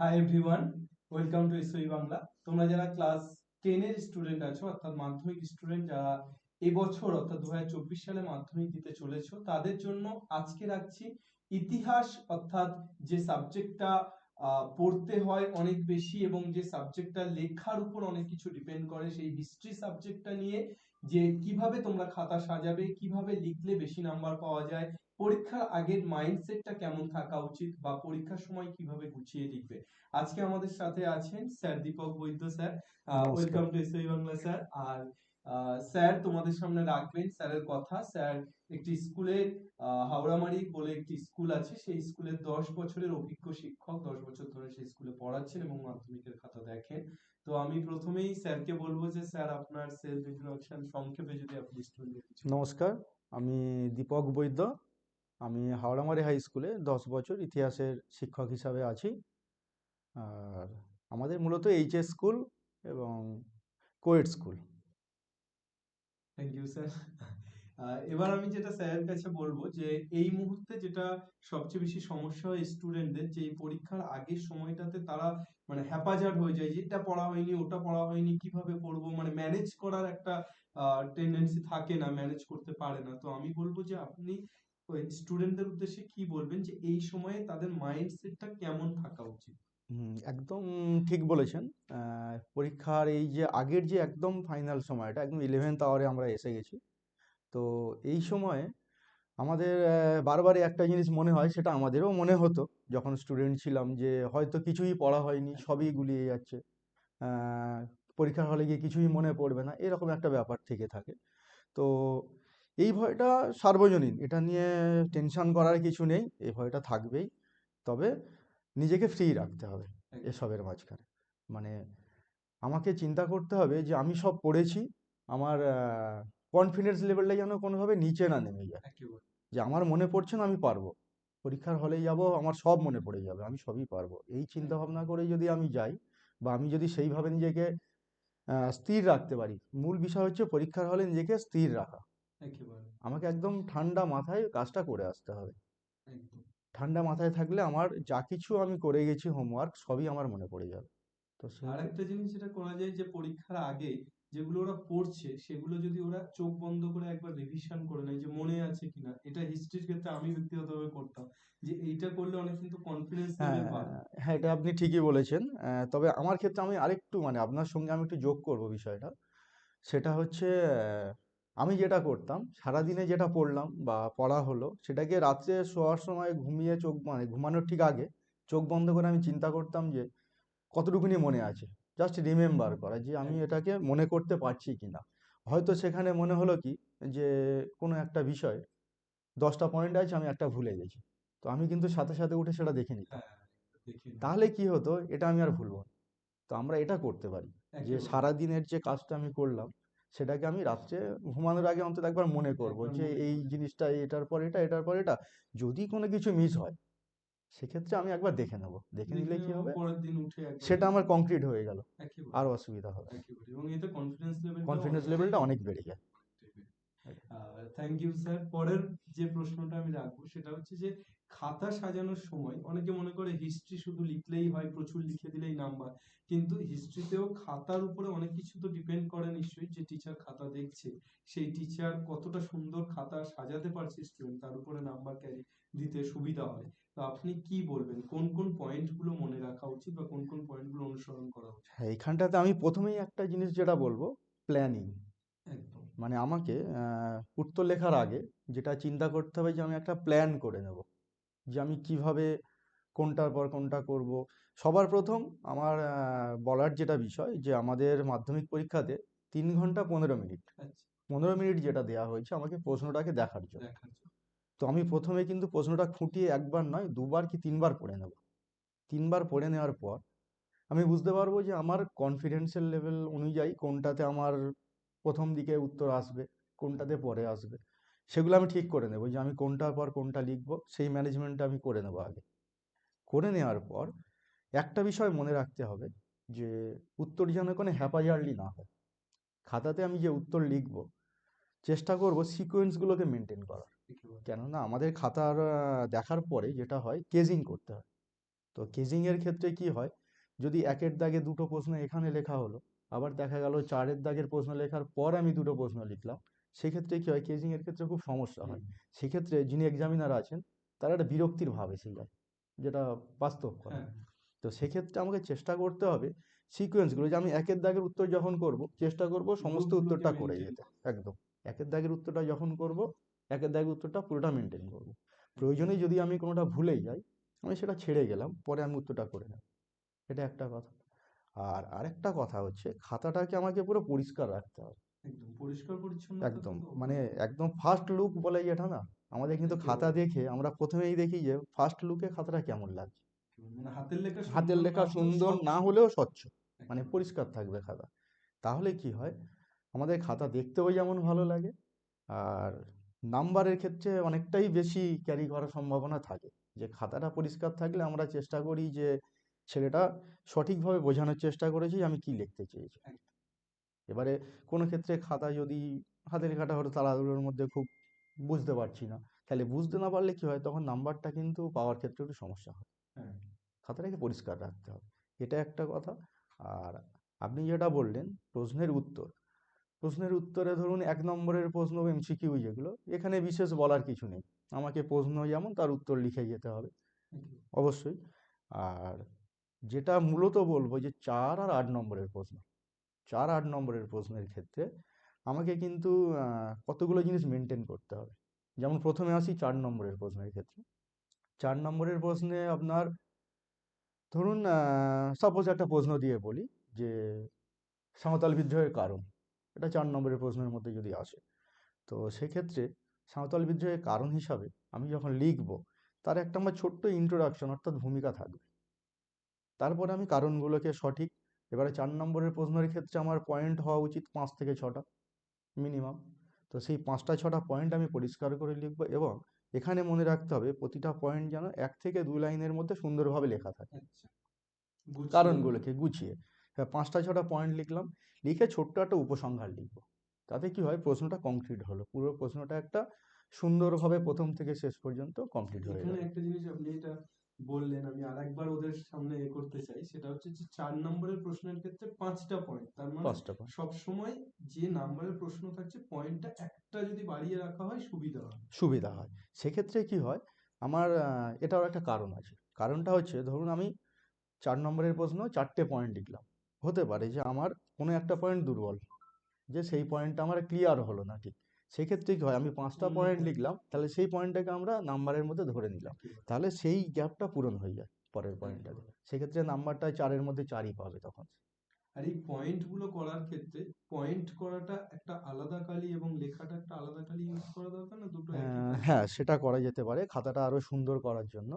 Hi everyone welcome to S O E Bangla তোমরা যারা class টেনের স্টুডেন্ট আছো, অর্থাৎ মাধ্যমিক স্টুডেন্ট যারা এবছর অর্থাৎ দু হাজার চব্বিশ সালে মাধ্যমিক দিতে চলেছো, তাদের জন্য আজকে রাখছি ইতিহাস, অর্থাৎ যে সাবজেক্টটা পড়তে হয় অনেক বেশি এবং যে সাবজেক্টটা লেখার উপর অনেক কিছু ডিপেন্ড করে, সেই হিস্ট্রি সাবজেক্টটা নিয়ে যে কীভাবে তোমরা খাতা সাজাবে, কীভাবে লিখলে বেশি নাম্বার পাওয়া যায় পরীক্ষার আগের মাইন্ডসেটটা কেমন থাকা উচিত বা পরীক্ষার সময় কীভাবে গুছিয়ে লিখবে আজকে আমাদের সাথে আছেন sir Deepak Baidya sir welcome to S A E Bangla sir. R sir তোমাদের সামনে রাখবেন স্যারের কথা। স্যার একটি স্কুলে হাওড়ামারি বলে একটি স্কুল আছে। সেই স্কুলের দশ বছরের অভিজ্ঞ শিক্ষক দশ বছর ধরে সেই স্কুলে পড়াচ্ছেন এবং মাধ্যমিকের খাতা দেখেন। তো আমি প্রথমেই স্যারকে বলব যে স্যার আপনার সেলফ ইন্ট্রোডাকশন সংক্ষেপে যদি আপনি স্টুডেন্টদের নমস্কার আমি দীপক বৈদ্য আমি হাওড়ামারি হাই স্কুলে দশ বছর ইতিহাসের শিক্ষক হিসাবে আছি। আর আমাদের মূলত এইচএস স্কুল এবং কোয়েট স্কুল। থ্যাংক ইউ স্যার এবার আমি যেটা স্যারের কাছে বলব যে, এই মুহূর্তে যেটা সবচেয়ে বেশি সমস্যা হয় স্টুডেন্টদের যে পরীক্ষার আগের সময়টাতে তারা মানে হ্যাপাজার্ড হয়ে যায়, যে এটা পড়া হয়নি, ওটা পড়া হয়নি, কীভাবে পড়ব? মানে ম্যানেজ করার একটা টেন্ডেন্সি থাকে না ম্যানেজ করতে পারে না। তো আমি বলব যে, আপনি ওই স্টুডেন্টদের উদ্দেশ্যে কি বলবেন যে এই সময়ে তাদের মাইন্ডসেটটা কেমন থাকা উচিত? একদম ঠিক বলেছেন। পরীক্ষার এই যে আগের যে একদম ফাইনাল সময়টা, একদম ইলেভেন্থ আওয়ারে আমরা এসে গেছি। তো এই সময়ে আমাদের বারবারই একটা জিনিস মনে হয়, সেটা আমাদেরও মনে হতো, যখন স্টুডেন্ট ছিলাম, যে হয়তো কিছুই পড়া হয়নি, সবই গুলিয়ে যাচ্ছে। পরীক্ষার হলে গিয়ে কিছুই মনে পড়বে না, এরকম একটা ব্যাপার থেকে থাকে। তো এই ভয়টা সার্বজনীন। এটা নিয়ে টেনশন করার কিছু নেই এই ভয়টা থাকবেই। তবে নিজেকে ফ্রি রাখতে হবে এসবের মাঝখানে। মানে আমাকে চিন্তা করতে হবে যে আমি সব পড়েছি আমার কনফিডেন্স লেভেলটা যেন কোনোভাবে নিচে না নেমে যায়। যে আমার মনে পড়ছে না আমি পারব। পরীক্ষার হলে যাব আমার সব মনে পড়ে যাবে আমি সবই পারব। এই চিন্তা ভাবনা করে যদি আমি যাই বা আমি যদি সেইভাবে নিজেকে স্থির রাখতে পারি মূল বিষয় হচ্ছে পরীক্ষার হলে নিজেকে স্থির রাখা। একেবারে। আমাকে একদম ঠান্ডা মাথায় কাজটা করে আসতে হবে। একদম। ঠান্ডা মাথায় থাকলে আমার যা কিছু আমি করে গেছি হোমওয়ার্ক সবই আমার মনে পড়ে যাবে। তো সেই আর একটা জিনিস যেটা করা যায় যে পরীক্ষার আগে যেগুলো ওরা পড়ছে সেগুলো যদি ওরা চোখ বন্ধ করে একবার রিভিশন করে নেয় যে মনে আছে কিনা এটা হিস্ট্রির ক্ষেত্রে আমি ব্যক্তিগতভাবে করতাম যে এইটা করলে অনেক কিন্তু কনফিডেন্স হ্যাঁ লেভেল বাড়ে হ্যাঁ এটা আপনি ঠিকই বলেছেন। আহ, তবে আমার ক্ষেত্রে আমি আরেকটু মানে আপনার সঙ্গে আমি একটু যোগ করব বিষয়টা। সেটা হচ্ছে আহ, আমি যেটা করতাম সারাদিনে যেটা পড়লাম বা পড়া হলো সেটাকে রাত্রে শোয়ার সময় ঘুমিয়ে চোখ মানে ঘুমানোর ঠিক আগে চোখ বন্ধ করে আমি চিন্তা করতাম যে কতটুকুনি মনে আছে? জাস্ট রিমেম্বার করা যে আমি এটাকে মনে করতে পারছি কিনা। হয়তো সেখানে মনে হলো কি যে কোনো একটা বিষয় দশটা পয়েন্ট আছে আমি একটা ভুলে গেছি। তো আমি কিন্তু সাথে সাথে উঠে সেটা দেখে নিতাম। হ্যাঁ তাহলে কি হতো? এটা আমি আর ভুলবো না। তো আমরা এটা করতে পারি। যে একেবারে। সারা দিনের যে কাজটা আমি করলাম সেটাকে আমি রাত্রে ঘুমানোর আগে অন্তত একবার মনে করব যে এই জিনিসটা এটার পর এটা এটার পর এটা। যদি কোনো কিছু মিস হয় সেক্ষেত্রে আমি একবার দেখে নেব। দেখে নিলে কি হবে? পরের দিন উঠে সেটা আমার কংক্রিট হয়ে গেল। আর অসুবিধা হবে। এবং এতে কনফিডেন্স লেভেল কনফিডেন্স লেভেলটা অনেক বেড়ে যায়। থ্যাংক ইউ স্যার পরের যে প্রশ্নটা আমি রাখব সেটা হচ্ছে যে খাতা সাজানোর সময় অনেকে মনে করে হিস্ট্রি শুধু লিখলেই হয় প্রচুর লিখে দিলেই নাম্বার। কিন্তু হিস্ট্রিতেও খাতার উপরে অনেক কিছু তো ডিপেন্ড করে নিশ্চয়ই যে টিচার খাতা দেখছে। সেই টিচার কতটা সুন্দর খাতা সাজাতে পারছে স্টুডেন্ট তার উপরে নাম্বার ক্যারি দিতে সুবিধা হয়। তো আপনি কি বলবেন? কোন কোন পয়েন্টগুলো মনে রাখা উচিত বা কোন কোন পয়েন্টগুলো অনুসরণ করা উচিত? হ্যাঁ এখানটাতে আমি প্রথমেই একটা জিনিস যেটা বলব প্ল্যানিং একদম। মানে আমাকে উত্তর লেখার আগে যেটা চিন্তা করতে হবে যে আমি একটা প্ল্যান করে নেব। যে আমি কীভাবে কোনটার পর কোনটা করব। সবার প্রথম আমার বলার যেটা বিষয় যে আমাদের মাধ্যমিক পরীক্ষাতে তিন ঘণ্টা পনেরো মিনিট। আচ্ছা। পনেরো মিনিট যেটা দেওয়া হয়েছে আমাকে প্রশ্নটাকে দেখার জন্য। দেখার জন্য। তো আমি প্রথমে কিন্তু প্রশ্নটা খুঁটিয়ে একবার নয় দুবার কি তিনবার পড়ে নেব। তিনবার পড়ে নেওয়ার পর আমি বুঝতে পারব যে আমার কনফিডেন্সের লেভেল অনুযায়ী কোনটাতে আমার প্রথম দিকে উত্তর আসবে কোনটাতে পরে আসবে। সেগুলো আমি ঠিক করে নেব। যে আমি কোনটার পর কোনটা লিখব সেই ম্যানেজমেন্টটা আমি করে নেব আগে। করে নেওয়ার পর একটা বিষয় মনে রাখতে হবে যে উত্তর যেন কোনো হ্যাপাজার্লি না হয়। খাতাতে আমি যে উত্তর লিখব চেষ্টা করব সিকোয়েন্সগুলোকে মেনটেন করার। কেননা আমাদের খাতার দেখার পরে যেটা হয় কেজিং করতে হয়। তো কেজিংয়ের ক্ষেত্রে কি হয় যদি একের দাগে দুটো প্রশ্ন এখানে লেখা হলো আবার দেখা গেল চারের দাগের প্রশ্ন লেখার পর আমি দুটো প্রশ্ন লিখলাম সেক্ষেত্রে কি হয় কেজিং এর ক্ষেত্রে খুব সমস্যা হয়। সেক্ষেত্রে যিনি এক্সামিনার আছেন তারা একটা বিরক্তির ভাব এসে যায় যেটা বাস্তব কথা। হ্যাঁ। তো সেক্ষেত্রে আমাকে চেষ্টা করতে হবে সিকোয়েন্সগুলো যে আমি একের দাগের উত্তর যখন করব চেষ্টা করব সমস্ত উত্তরটা করে যেতে। একদম। একের দাগের উত্তরটা যখন করব একের দাগের উত্তরটা পুরোটা মেনটেন করব। প্রয়োজনে যদি আমি কোনোটা ভুলে যাই আমি সেটা ছেড়ে গেলাম পরে আমি উত্তরটা করে নেব। এটা একটা কথা। আর আরেকটা কথা হচ্ছে খাতাটাকে আমাকে পুরো পরিষ্কার রাখতে হবে। একদম পরিষ্কার পরিচ্ছন্ন একদম মানে একদম ফার্স্ট লুক বলে যেটা না? আমাদের কিন্তু খাতা দেখে আমরা প্রথমেই দেখি যে ফার্স্ট লুকে খাতাটা কেমন লাগছে। মানে হাতের লেখা হাতের লেখা সুন্দর না হলেও স্বচ্ছ মানে পরিষ্কার থাকবে খাতা। তাহলে কি হয়? আমাদের খাতা দেখতেও যেমন ভালো লাগে আর নাম্বারের ক্ষেত্রে অনেকটাই বেশি ক্যারি করার সম্ভাবনা থাকে। যে খাতাটা পরিষ্কার থাকলে আমরা চেষ্টা করি যে ছেলেটা সঠিকভাবে বোঝানোর চেষ্টা করেছি আমি কি লিখতে চেয়েছি। এবারে কোনো ক্ষেত্রে খাতা যদি হাতের লেখাটা হয়তো তাড়াহুড়োর মধ্যে খুব বুঝতে পারছি না। তাহলে বুঝতে না পারলে কি হয়? তখন নাম্বারটা কিন্তু পাওয়ার ক্ষেত্রে একটু সমস্যা হয়। হ্যাঁ। খাতাটাকে পরিষ্কার রাখতে হবে। এটা একটা কথা। আর আপনি যেটা বললেন প্রশ্নের উত্তর। প্রশ্নের উত্তরে ধরুন এক নম্বরের প্রশ্ন এমসিকিউ যেগুলো এখানে বিশেষ বলার কিছু নেই। আমাকে প্রশ্ন যেমন তার উত্তর লিখে যেতে হবে। অবশ্যই। আর যেটা মূলত বলব যে চার আর আট নম্বরের প্রশ্ন। চার আট নম্বরের প্রশ্নের ক্ষেত্রে আমাকে কিন্তু কতগুলো জিনিস মেনটেন করতে হবে। যেমন প্রথমে আসি চার নম্বরের প্রশ্নের ক্ষেত্রে। চার নম্বরের প্রশ্নে আপনার, ধরুন সাপোজ একটা প্রশ্ন দিয়ে বলি যে, সাঁওতাল বিদ্রোহের কারণ। এটা চার নম্বরের প্রশ্নের মধ্যে যদি আসে, তো সেক্ষেত্রে সাঁওতাল বিদ্রোহের কারণ হিসাবে আমি যখন লিখব, তার একটা আমার ছোট্ট ইন্ট্রোডাকশন অর্থাৎ ভূমিকা থাকবে। তারপরে আমি কারণগুলোকে সঠিক এবারে চার নম্বরের প্রশ্নের ক্ষেত্রে আমার পয়েন্ট হওয়া উচিত পাঁচ থেকে ছটা মিনিমাম তো সেই পাঁচটা ছটা পয়েন্ট আমি পরিষ্কার করে লিখব এবং এখানে মনে রাখতে হবে প্রতিটা পয়েন্ট যেন এক থেকে দু লাইনের মধ্যে সুন্দরভাবে লেখা থাকে। আচ্ছা কারণগুলোকে গুছিয়ে। পাঁচটা ছটা পয়েন্ট লিখলাম লিখে ছোট্ট একটা উপসংহার লিখব। তাতে কি হয়? প্রশ্নটা কমপ্লিট হলো। পুরো প্রশ্নটা একটা সুন্দরভাবে প্রথম থেকে শেষ পর্যন্ত কমপ্লিট হয়ে গেল একটা জিনিস আপনি এটা বললেন আমি আরেকবার ওদের সামনে এ করতে চাই। সেটা হচ্ছে যে চার নম্বরের প্রশ্নের ক্ষেত্রে পাঁচটা পয়েন্ট তার মানে পাঁচটা point। সব সময় যে নাম্বারের প্রশ্ন থাকছে পয়েন্টটা একটা যদি বাড়িয়ে রাখা হয় সুবিধা হয়। সুবিধা হয়। সেক্ষেত্রে কি হয় আমার এটাও একটা কারণ আছে। কারণটা হচ্ছে ধরুন আমি চার নম্বরের প্রশ্ন চারটে পয়েন্ট লিখলাম। হতে পারে যে আমার কোনো একটা পয়েন্ট দুর্বল। যে সেই পয়েন্টটা আমার ক্লিয়ার হলো না ঠিক। সেক্ষেত্রে কি হয়? আমি পাঁচটা পয়েন্ট লিখলাম তাহলে সেই পয়েন্টটাকে আমরা নাম্বারের মধ্যে ধরে নিলাম। তাহলে সেই গ্যাপটা পূরণ হয়ে যায় পরের পয়েন্টটাতে সেক্ষেত্রে নাম্বারটা চারের মধ্যে চারই পাবে তখন। আর এই পয়েন্টগুলো করার ক্ষেত্রে পয়েন্ট করাটা একটা আলাদা কালি এবং লেখাটা একটা আলাদা কালি ইউজ করা দরকার না? দুটো আহ, হ্যাঁ সেটা করা যেতে পারে। খাতাটা আরও সুন্দর করার জন্য।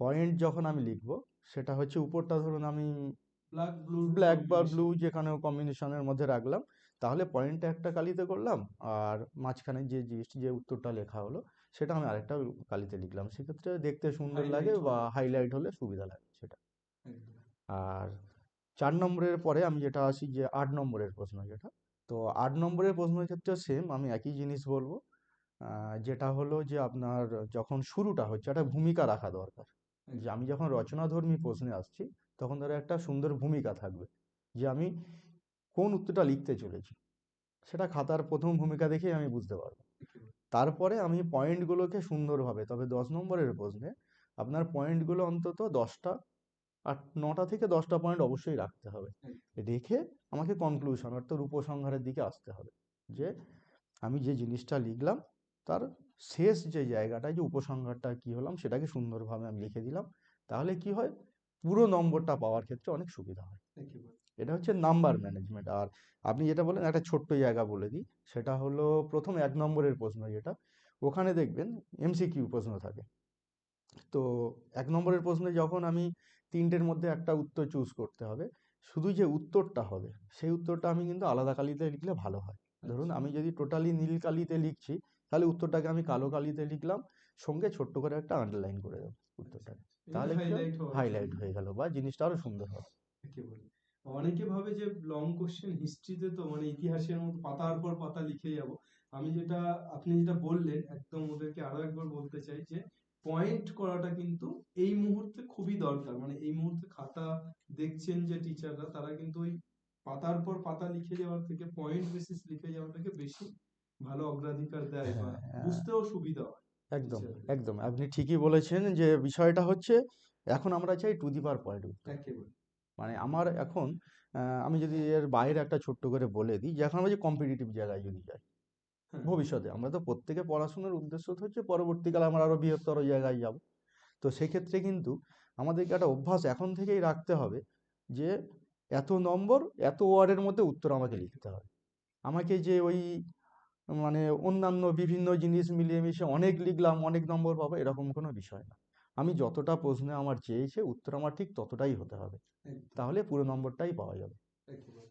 পয়েন্ট যখন আমি লিখব সেটা হচ্ছে উপরটা ধরুন আমি ব্ল্যাক ব্লু ব্ল্যাক বা ব্লু যেখানেও কম্বিনেশনের মধ্যে রাখলাম তাহলে পয়েন্টটা একটা কালিতে করলাম আর মাঝখানে যে জিনিস যে উত্তরটা লেখা হলো সেটা আমি আরেকটা কালিতে লিখলাম। সেক্ষেত্রে দেখতে সুন্দর লাগে বা। হাইলাইট হলে সুবিধা লাগে সেটা। আর চার নম্বরের পরে আমি যেটা আসি যে আট নম্বরের প্রশ্ন যেটা তো আট নম্বরের প্রশ্নের ক্ষেত্রে সেম আমি একই জিনিস বলব যেটা হলো যে আপনার যখন শুরুটা হচ্ছে একটা ভূমিকা রাখা দরকার। যে আমি যখন রচনাধর্মী প্রশ্নে আসছি তখন ধরো একটা সুন্দর ভূমিকা থাকবে। যে আমি কোন উত্তরটা লিখতে চলেছি? সেটা খাতার প্রথম ভূমিকা দেখেই আমি বুঝতে পারব। তারপরে আমি পয়েন্টগুলোকে সুন্দরভাবে তবে দশ নম্বরের প্রশ্নে আপনার পয়েন্টগুলো অন্তত দশটা আট নটা থেকে দশটা পয়েন্ট অবশ্যই রাখতে হবে। রেখে আমাকে কনক্লুশন অর্থাৎ উপসংহারের দিকে আসতে হবে। যে আমি যে জিনিসটা লিখলাম তার শেষ যে জায়গাটা যে উপসংহারটা কি হলাম সেটাকে সুন্দরভাবে আমি লিখে দিলাম। তাহলে কি হয়? পুরো নম্বরটা পাওয়ার ক্ষেত্রে অনেক সুবিধা হয়। এটা হচ্ছে নাম্বার ম্যানেজমেন্ট আর আপনি যেটা বলেন একটা ছোট্ট জায়গা বলে দিই সেটা হলো প্রথম এক নম্বরের প্রশ্ন যেটা ওখানে দেখবেন এমসিকিউ প্রশ্ন থাকে। তো এক নম্বরের প্রশ্নে যখন আমি তিনটের মধ্যে একটা উত্তর চুজ করতে হবে শুধু যে উত্তরটা হবে সেই উত্তরটা আমি কিন্তু আলাদা কালিতে লিখলে ভালো হয়। ধরুন আমি যদি টোটালি নীল কালিতে লিখছি তাহলে উত্তরটাকে আমি কালো কালিতে লিখলাম সঙ্গে ছোট্ট করে একটা আন্ডারলাইন করে দেবো উত্তরটাকে। তাহলে highlight হাইলাইট হয়ে গেল বা জিনিসটা আরও সুন্দর হবে। অনেকে ভাবে যে লং কোশ্চেন হিস্ট্রিতে তো মানে ইতিহাসের মতো পাতার পর পাতা লিখে যাব। আমি যেটা আপনি যেটা বললেন একদম ওদেরকে আরও একবার বলতে চাই যে পয়েন্ট করাটা কিন্তু এই মুহূর্তে খুবই দরকার। মানে এই মুহূর্তে খাতা দেখছেন যে টিচাররা তারা কিন্তু ওই পাতার পর পাতা লিখে যাওয়ার থেকে পয়েন্ট বেসিস লিখে যাওয়াটাকে বেশি ভালো অগ্রাধিকার দেয় বা হ্যাঁ, হ্যাঁ। বুঝতেও সুবিধা হয়। একদম একদম। আপনি ঠিকই বলেছেন যে বিষয়টা হচ্ছে এখন আমরা চাই টু দি পাওয়ার পয়েন্ট একেবারে। মানে আমার এখন আমি যদি এর বাইরে একটা ছোট্ট করে বলে দিই যে এখন আমরা যে কম্পিটিটিভ জায়গায় যদি যাই হ্যাঁ। ভবিষ্যতে আমরা তো প্রত্যেকে পড়াশোনার উদ্দেশ্য তো হচ্ছে পরবর্তীকালে আমরা আরও বৃহত্তর জায়গায় যাব। তো সেক্ষেত্রে কিন্তু আমাদেরকে একটা অভ্যাস এখন থেকেই রাখতে হবে যে এত নম্বর এত ওয়ার্ডের মধ্যে উত্তর আমাকে লিখতে হবে আমাকে যে ওই মানে অন্যান্য বিভিন্ন জিনিস মিলিয়ে মিশিয়ে অনেক লিখলাম অনেক নম্বর পাবো এরকম কোনো বিষয় না। আমি যতটা প্রশ্নে আমার চেয়েছে উত্তর আমার ঠিক ততটাই হতে হবে। তাহলে পুরো নম্বরটাই পাওয়া যাবে।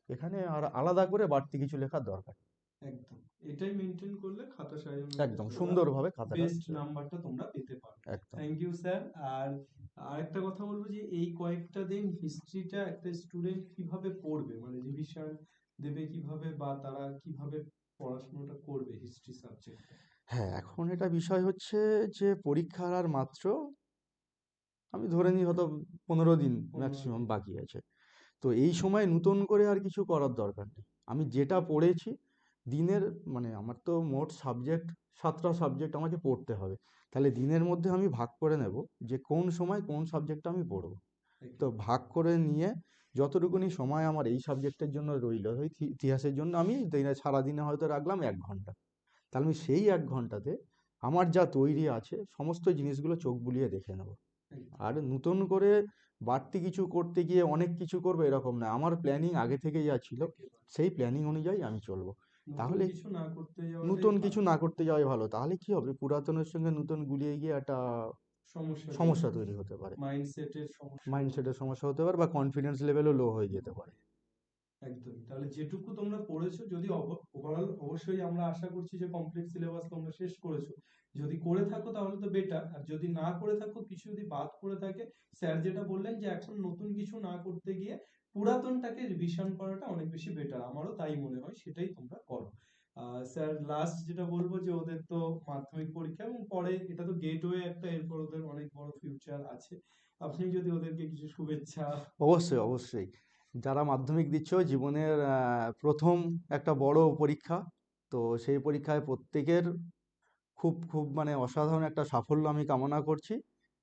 এখানে আর আলাদা করে বাড়তি কিছু লেখার দরকার একদম। এটাই মেনটেন করলে খাতা সাজানো একদম সুন্দরভাবে খাতাটা বেস্ট নাম্বারটা তোমরা পেতে পারো থ্যাংক ইউ স্যার আর আরেকটা কথা বলব যে এই কয়েকটা দিন হিস্ট্রিটা একটা স্টুডেন্ট কীভাবে পড়বে? মানে রিভিশন দেবে কীভাবে বা তারা কীভাবে পড়াশোনাটা করবে হিস্ট্রি সাবজেক্ট হ্যাঁ এখন এটা বিষয় হচ্ছে যে পরীক্ষার আর মাত্র আমি ধরে নিই হয়তো পনেরো দিন ম্যাক্সিমাম বাকি আছে। তো এই সময় নতুন করে আর কিছু করার দরকার নেই। আমি যেটা পড়েছি দিনের মানে আমার তো মোট সাবজেক্ট সাতটা সাবজেক্ট আমাকে পড়তে হবে। তাহলে দিনের মধ্যে আমি ভাগ করে নেব যে কোন সময় কোন সাবজেক্টটা আমি পড়ব। তো ভাগ করে নিয়ে যতটুকুনি সময় আমার এই সাবজেক্টের জন্য রইল ওই ইতিহাসের জন্য আমি দিনে সারাদিনে হয়তো রাখলাম এক ঘণ্টা। তাহলে আমি সেই এক ঘন্টাতে আমার যা তৈরি আছে সমস্ত জিনিসগুলো চোখ বুলিয়ে দেখে নেব। আর নতুন করে বাড়তি কিছু করতে গিয়ে অনেক কিছু করব এরকম না। আমার প্ল্যানিং আগে থেকে যা ছিল সেই প্ল্যানিং অনুযায়ী আমি চলবো। তাহলে নতুন কিছু না করতে যাওয়াই ভালো। তাহলে কি হবে? পুরাতনের সঙ্গে নতুন গুলিয়ে গিয়ে একটা সমস্যা তৈরি হতে পারে। মাইন্ডসেটের সমস্যা। হতে পারে বা কনফিডেন্স লেভেলও লো হয়ে যেতে পারে। একদমই। তাহলে যেটুকু তোমরা পড়েছো, যদি ওভারঅল অবশ্যই আমরা আশা করছি যে কমপ্লিট সিলেবাস তোমরা শেষ করেছ। যদি করে থাকো তাহলে তো বেটার আর যদি না করে থাকো, কিছু যদি বাদ করে থাকে, স্যার যেটা বললেন যে এখন নতুন কিছু না করতে গিয়ে পুরাতনটাকে রিভিশন করাটা অনেক বেশি বেটার আমারও তাই মনে হয়, সেটাই তোমরা করো। স্যার লাস্ট যেটা বলব যে ওদের তো মাধ্যমিক পরীক্ষা এবং পরে এটা তো গেটওয়ে একটা, এরপর ওদের অনেক বড় ফিউচার আছে। আপনি যদি ওদেরকে কিছু শুভেচ্ছা। অবশ্যই অবশ্যই। যারা মাধ্যমিক দিচ্ছ জীবনের প্রথম একটা বড় পরীক্ষা। তো সেই পরীক্ষায় প্রত্যেকের খুব খুব মানে অসাধারণ একটা সাফল্য আমি কামনা করছি।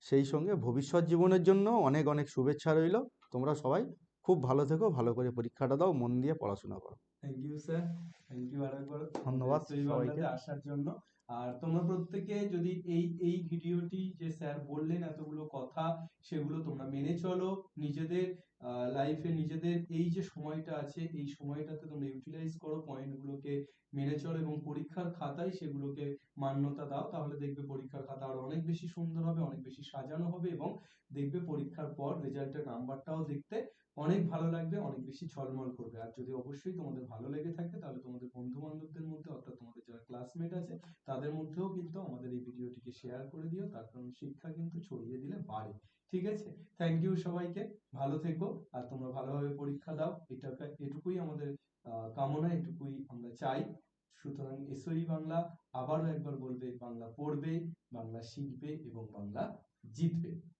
সেই সঙ্গে ভবিষ্যৎ জীবনের জন্য অনেক অনেক শুভেচ্ছা রইল। তোমরা সবাই খুব ভালো থেকো ভালো করে পরীক্ষাটা দাও মন দিয়ে পড়াশোনা করো। Thank you sir thank you আরেকবার। ধন্যবাদ সবাইকে। আসার জন্য। আর তোমরা প্রত্যেকে যদি এই এই ভিডিওটি যে স্যার বললেন এতগুলো কথা, সেগুলো তোমরা মেনে চলো। নিজেদের লাইফে নিজেদের এই যে সময়টা আছে, এই সময়টাতে তোমরা ইউটিলাইজ করো পয়েন্টগুলোকে মেনে চলো এবং পরীক্ষার খাতায় সেগুলোকে মান্যতা দাও। তাহলে দেখবে পরীক্ষার খাতা আরও অনেক বেশি সুন্দর হবে, অনেক বেশি সাজানো হবে এবং দেখবে পরীক্ষার পর রেজাল্টের নাম্বারটাও দেখতে অনেক ভালো লাগবে, অনেক বেশি ঝলমল করবে। আর যদি অবশ্যই তোমাদের ভালো লেগে থাকে, তাহলে তোমাদের বন্ধু বান্ধবদের মধ্যে, অর্থাৎ তোমাদের যারা ক্লাসমেট আছে, তাদের মধ্যেও কিন্তু আমাদের এই ভিডিওটিকে শেয়ার করে দিও। তার কারণ শিক্ষা কিন্তু ছড়িয়ে দিলে বাড়ে। ঠিক আছে? থ্যাংক ইউ সবাইকে। ভালো থেকো। আর তোমরা ভালোভাবে পরীক্ষা দাও। এটা এটুকুই আমাদের কামনা, এটুকুই আমরা চাই। সুতরাং এসওই বাংলা। আবারও একবার বলবে, বাংলা পড়বে, বাংলা শিখবে এবং বাংলা জিতবে।